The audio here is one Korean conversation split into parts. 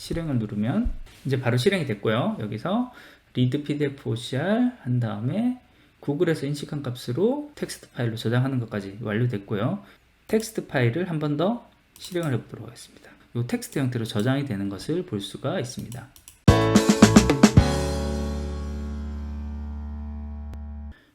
실행을 누르면 이제 바로 실행이 됐고요. 여기서 read pdf ocr 한 다음에 구글에서 인식한 값으로 텍스트 파일로 저장하는 것까지 완료됐고요. 텍스트 파일을 한 번 더 실행을 해보도록 하겠습니다. 이 텍스트 형태로 저장이 되는 것을 볼 수가 있습니다.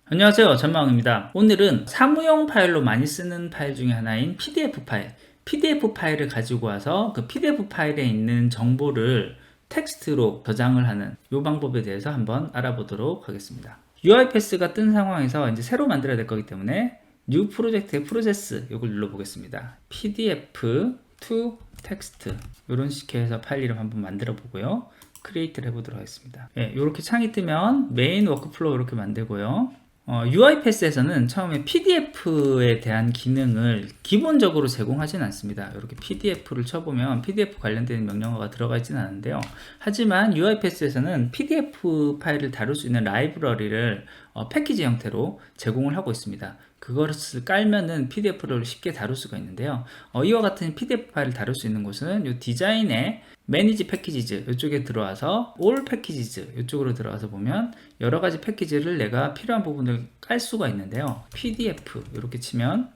안녕하세요. 전망입니다. 오늘은 사무용 파일로 많이 쓰는 파일 중에 하나인 PDF 파일. PDF 파일을 가지고 와서 그 PDF 파일에 있는 정보를 텍스트로 저장을 하는 이 방법에 대해서 한번 알아보도록 하겠습니다. UiPath가 뜬 상황에서 이제 새로 만들어야 될 거기 때문에 New 프로젝트의 프로세스 이걸 눌러보겠습니다. PDF to text 이런 식의 해서 파일 이름 한번 만들어 보고요. 크리에이트를 해보도록 하겠습니다. 예, 이렇게 창이 뜨면 메인 워크플로우 이렇게 만들고요. 어, UiPath에서는 처음에 PDF에 대한 기능을 기본적으로 제공하진 않습니다. 이렇게 PDF를 쳐보면 PDF 관련된 명령어가 들어가 있지는 않은데요. 하지만 UiPath에서는 PDF 파일을 다룰 수 있는 라이브러리를 어, 패키지 형태로 제공을 하고 있습니다. 그것을 깔면은 PDF를 쉽게 다룰 수가 있는데요. 어, 이와 같은 PDF 파일을 다룰 수 있는 곳은 이 디자인의 매니지 패키지즈 이쪽에 들어와서 올 패키지즈 이쪽으로 들어와서 보면 여러 가지 패키지를 내가 필요한 부분을 깔 수가 있는데요. PDF 이렇게 치면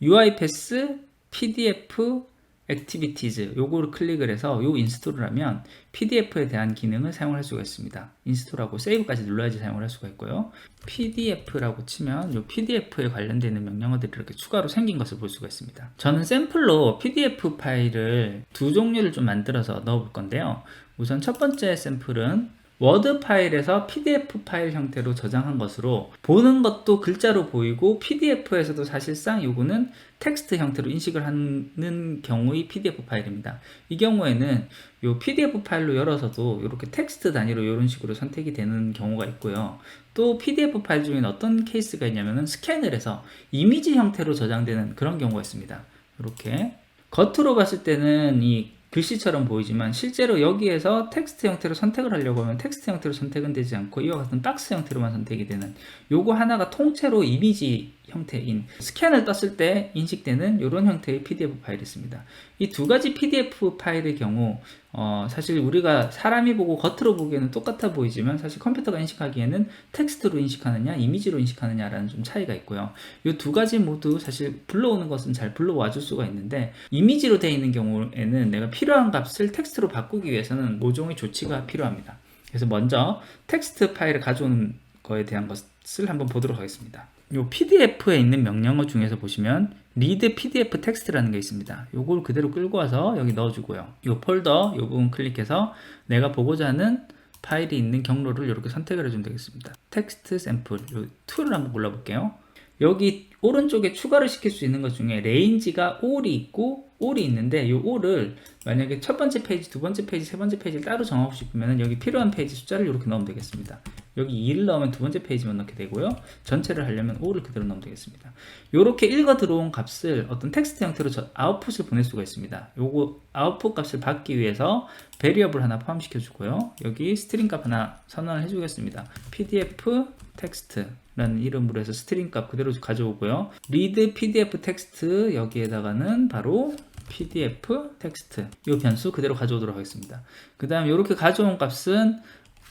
UiPath PDF Activities 요거를 클릭을 해서 요 인스톨을 하면 PDF에 대한 기능을 사용할 수가 있습니다. 인스톨하고 세이브까지 눌러야지 사용을 할 수가 있고요. PDF라고 치면 요 PDF에 관련되는 명령어들이 이렇게 추가로 생긴 것을 볼 수가 있습니다. 저는 샘플로 PDF 파일을 두 종류를 좀 만들어서 넣어 볼 건데요. 우선 첫 번째 샘플은 워드 파일에서 PDF 파일 형태로 저장한 것으로 보는 것도 글자로 보이고 PDF에서도 사실상 요거는 텍스트 형태로 인식을 하는 경우의 PDF 파일입니다. 이 경우에는 요 PDF 파일로 열어서도 이렇게 텍스트 단위로 이런 식으로 선택이 되는 경우가 있고요. 또 PDF 파일 중에는 어떤 케이스가 있냐면은 스캔을 해서 이미지 형태로 저장되는 그런 경우가 있습니다. 이렇게 겉으로 봤을 때는 이 글씨처럼 보이지만 실제로 여기에서 텍스트 형태로 선택을 하려고 하면 텍스트 형태로 선택은 되지 않고 이와 같은 박스 형태로만 선택이 되는 요거 하나가 통째로 이미지 형태인 스캔을 떴을 때 인식되는 이런 형태의 PDF 파일이 있습니다. 이 두 가지 PDF 파일의 경우 어, 사실 우리가 사람이 보고 겉으로 보기에는 똑같아 보이지만 사실 컴퓨터가 인식하기에는 텍스트로 인식하느냐 이미지로 인식하느냐라는 좀 차이가 있고요. 이 두 가지 모두 사실 불러오는 것은 잘 불러와 줄 수가 있는데 이미지로 되어 있는 경우에는 내가 필요한 값을 텍스트로 바꾸기 위해서는 모종의 조치가 필요합니다. 그래서 먼저 텍스트 파일을 가져오는 거에 대한 것을 한번 보도록 하겠습니다. 이 PDF에 있는 명령어 중에서 보시면 read PDF 텍스트라는 게 있습니다. 이걸 그대로 끌고 와서 여기 넣어주고요. 이 폴더 이 부분 클릭해서 내가 보고자 하는 파일이 있는 경로를 이렇게 선택을 해주면 되겠습니다. 텍스트 샘플 이 툴을 한번 골라볼게요. 여기 오른쪽에 추가를 시킬 수 있는 것 중에 레인지가 all이 있고 all이 있는데 이 all을 만약에 첫 번째 페이지, 두 번째 페이지, 세 번째 페이지를 따로 정하고 싶으면 여기 필요한 페이지 숫자를 이렇게 넣으면 되겠습니다. 여기 2를 넣으면 두 번째 페이지만 넣게 되고요. 전체를 하려면 5를 그대로 넣으면 되겠습니다. 이렇게 읽어 들어온 값을 어떤 텍스트 형태로 아웃풋을 보낼 수가 있습니다. 요거 아웃풋 값을 받기 위해서 베리어블 하나 포함시켜 주고요. 여기 스트링 값 하나 선언을 해 주겠습니다. pdf 텍스트 라는 이름으로 해서 스트링 값 그대로 가져오고요. read pdf 텍스트 여기에다가는 바로 pdf 텍스트 이 변수 그대로 가져오도록 하겠습니다. 그 다음 이렇게 가져온 값은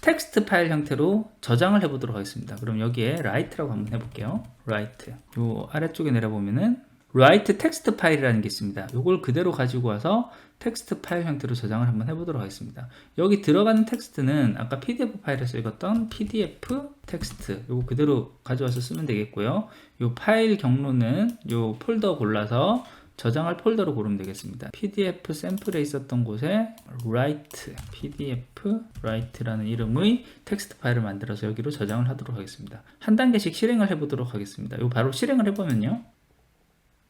텍스트 파일 형태로 저장을 해보도록 하겠습니다. 그럼 여기에 write라고 한번 해볼게요. write. 요 아래쪽에 내려보면은 write 텍스트 파일이라는 게 있습니다. 이걸 그대로 가지고 와서 텍스트 파일 형태로 저장을 한번 해보도록 하겠습니다. 여기 들어가는 텍스트는 아까 PDF 파일에서 읽었던 PDF 텍스트 이거 그대로 가져와서 쓰면 되겠고요. 이 파일 경로는 이 폴더 골라서 저장할 폴더로 고르면 되겠습니다. PDF 샘플에 있었던 곳에 write, pdf write라는 이름의 텍스트 파일을 만들어서 여기로 저장을 하도록 하겠습니다. 한 단계씩 실행을 해보도록 하겠습니다. 이거 바로 실행을 해보면요.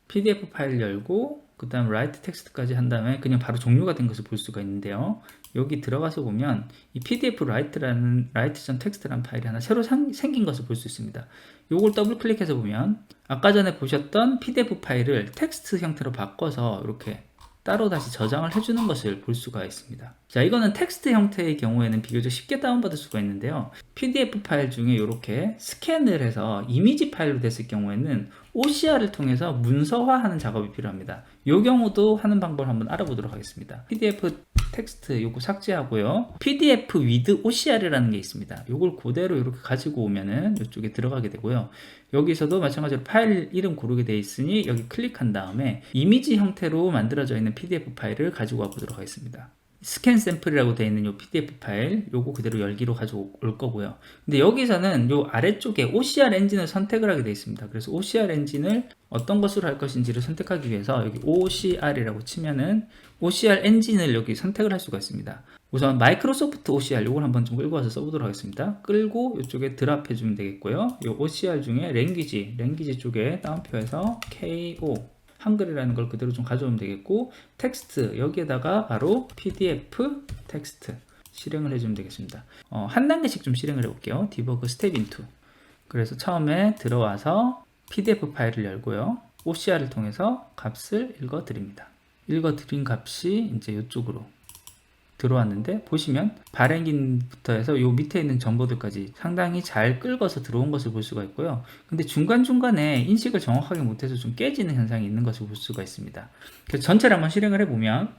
PDF 파일 열고 그 다음 write 텍스트까지 한 다음에 그냥 바로 종료가 된 것을 볼 수가 있는데요. 여기 들어가서 보면 이 PDF write라는 write.txt라는 파일이 하나 새로 상, 생긴 것을 볼 수 있습니다. 이걸 더블 클릭해서 보면 아까 전에 보셨던 PDF 파일을 텍스트 형태로 바꿔서 이렇게 따로 다시 저장을 해주는 것을 볼 수가 있습니다. 자, 이거는 텍스트 형태의 경우에는 비교적 쉽게 다운받을 수가 있는데요. PDF 파일 중에 이렇게 스캔을 해서 이미지 파일로 됐을 경우에는 OCR을 통해서 문서화하는 작업이 필요합니다. 이 경우도 하는 방법을 한번 알아보도록 하겠습니다. PDF 텍스트 요거 삭제하고요. PDF with OCR이라는 게 있습니다. 요걸 그대로 이렇게 가지고 오면은 이쪽에 들어가게 되고요. 여기서도 마찬가지로 파일 이름 고르게 돼 있으니 여기 클릭한 다음에 이미지 형태로 만들어져 있는 PDF 파일을 가지고 와 보도록 하겠습니다. 스캔 샘플이라고 되어 있는 요 PDF 파일 요거 그대로 열기로 가져올 거고요. 근데 여기서는 요 아래쪽에 OCR 엔진을 선택을 하게 되어 있습니다. 그래서 OCR 엔진을 어떤 것으로 할 것인지를 선택하기 위해서 여기 OCR이라고 치면은 OCR 엔진을 여기 선택을 할 수가 있습니다. 우선 마이크로소프트 OCR 요걸 한번 좀 끌고 와서 써보도록 하겠습니다. 끌고 이쪽에 드랍해 주면 되겠고요. 요 OCR 중에 랭귀지, 랭귀지 쪽에 다운표에서 KO 한글이라는 걸 그대로 좀 가져오면 되겠고 텍스트 여기에다가 바로 PDF 텍스트 실행을 해주면 되겠습니다. 어, 한 단계씩 좀 실행을 해 볼게요. 디버그 스텝 인투. 그래서 처음에 들어와서 PDF 파일을 열고요. OCR을 통해서 값을 읽어 드립니다. 읽어 드린 값이 이제 이쪽으로 들어왔는데 보시면 발행인부터 해서 요 밑에 있는 정보들까지 상당히 잘 끌어서 들어온 것을 볼 수가 있고요. 근데 중간중간에 인식을 정확하게 못해서 좀 깨지는 현상이 있는 것을 볼 수가 있습니다. 그래서 전체를 한번 실행을 해보면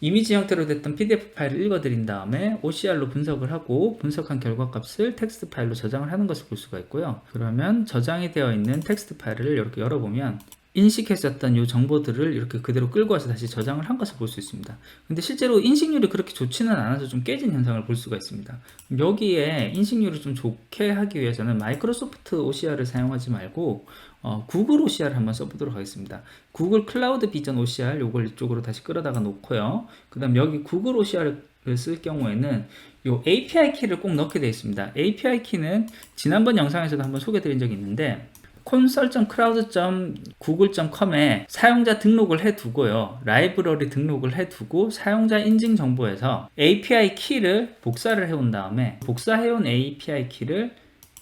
이미지 형태로 됐던 PDF 파일을 읽어드린 다음에 OCR로 분석을 하고 분석한 결과 값을 텍스트 파일로 저장을 하는 것을 볼 수가 있고요. 그러면 저장이 되어 있는 텍스트 파일을 이렇게 열어보면 인식했었던 이 정보들을 이렇게 그대로 끌고 와서 다시 저장을 한 것을 볼 수 있습니다. 근데 실제로 인식률이 그렇게 좋지는 않아서 좀 깨진 현상을 볼 수가 있습니다. 여기에 인식률을 좀 좋게 하기 위해서는 마이크로소프트 OCR을 사용하지 말고 어, 구글 OCR을 한번 써보도록 하겠습니다. 구글 클라우드 비전 OCR 요걸 이쪽으로 다시 끌어다가 놓고요. 그 다음 여기 구글 OCR을 쓸 경우에는 요 API 키를 꼭 넣게 되어 있습니다. API 키는 지난번 영상에서도 한번 소개드린 적이 있는데 console.cloud.google.com에 사용자 등록을 해두고요. 라이브러리 등록을 해두고 사용자 인증 정보에서 API 키를 복사를 해온 다음에 복사해온 API 키를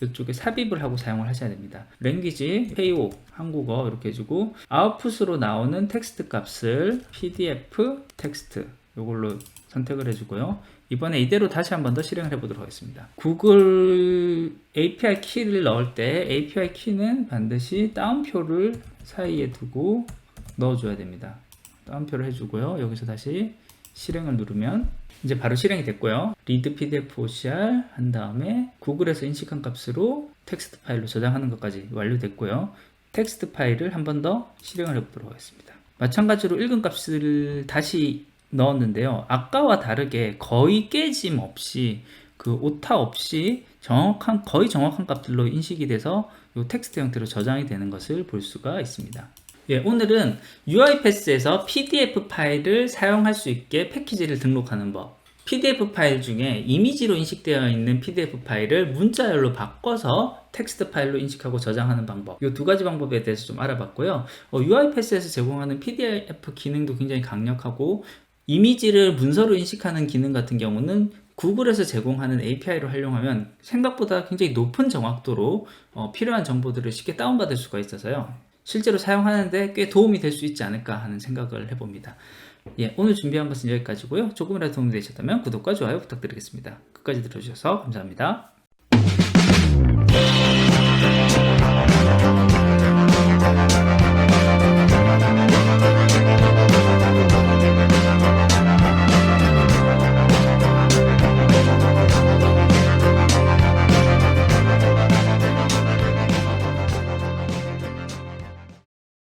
이쪽에 삽입을 하고 사용을 하셔야 됩니다. 랭귀지, 페이오, 한국어 이렇게 해주고 아웃풋으로 나오는 텍스트 값을 PDF 텍스트 이걸로 선택을 해주고요. 이번에 이대로 다시 한 번 더 실행을 해보도록 하겠습니다. 구글 API 키를 넣을 때 API 키는 반드시 다운표를 사이에 두고 넣어줘야 됩니다. 다운표를 해주고요. 여기서 다시 실행을 누르면 이제 바로 실행이 됐고요. read pdf ocr 한 다음에 구글에서 인식한 값으로 텍스트 파일로 저장하는 것까지 완료됐고요. 텍스트 파일을 한 번 더 실행을 해보도록 하겠습니다. 마찬가지로 읽은 값을 다시 넣었는데요. 아까와 다르게 거의 깨짐 없이 그 오타 없이 정확한 거의 정확한 값들로 인식이 돼서 이 텍스트 형태로 저장이 되는 것을 볼 수가 있습니다. 예, 오늘은 UiPath에서 PDF 파일을 사용할 수 있게 패키지를 등록하는 법. PDF 파일 중에 이미지로 인식되어 있는 PDF 파일을 문자열로 바꿔서 텍스트 파일로 인식하고 저장하는 방법. 이 두 가지 방법에 대해서 좀 알아봤고요. 어, UiPath에서 제공하는 PDF 기능도 굉장히 강력하고 이미지를 문서로 인식하는 기능 같은 경우는 구글에서 제공하는 API를 활용하면 생각보다 굉장히 높은 정확도로 어, 필요한 정보들을 쉽게 다운받을 수가 있어서요. 실제로 사용하는데 꽤 도움이 될 수 있지 않을까 하는 생각을 해봅니다. 예, 오늘 준비한 것은 여기까지고요. 조금이라도 도움이 되셨다면 구독과 좋아요 부탁드리겠습니다. 끝까지 들어주셔서 감사합니다.